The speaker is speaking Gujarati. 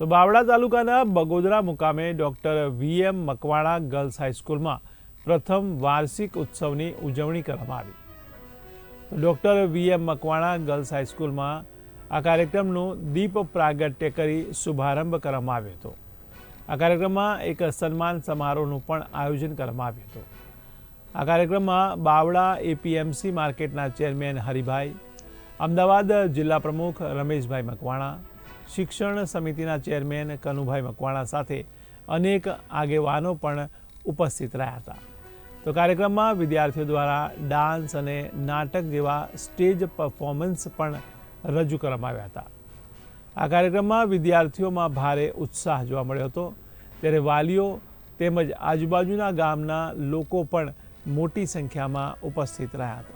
તો બાવળા તાલુકાના બગોદરા મુકામે doctor V M Makwana girls હાઈસ્કૂલમાં પ્રથમ વાર્ષિક ઉત્સવની ઉજવણી કરવામાં આવી. Doctor V M Makwana girls હાઈસ્કૂલમાં આ કાર્યક્રમનું દીપ પ્રાગટ્ય કરી શુભારંભ કરવામાં આવ્યો હતો. આ કાર્યક્રમમાં એક સન્માન સમારોહનું પણ આયોજન કરવામાં આવ્યું હતું. આ કાર્યક્રમમાં બાવળા એપીએમસી માર્કેટના ચેરમેન હરિભાઈ, અમદાવાદ જિલ્લા પ્રમુખ રમેશભાઈ મકવાણા શિક્ષણ સમિતિના ચેરમેન કનુભાઈ મકવાણા સાથે અનેક આગેવાનો પણ ઉપસ્થિત રહ્યા હતા. તો કાર્યક્રમમાં વિદ્યાર્થીઓ દ્વારા ડાન્સ અને નાટક જેવા સ્ટેજ પરફોર્મન્સ પણ રજૂ કરવામાં આવ્યા હતા. આ કાર્યક્રમમાં વિદ્યાર્થીઓમાં ભારે ઉત્સાહ જોવા મળ્યો હતો. ત્યારે વાલીઓ તેમજ આજુબાજુના ગામના લોકો પણ મોટી સંખ્યામાં ઉપસ્થિત રહ્યા હતા.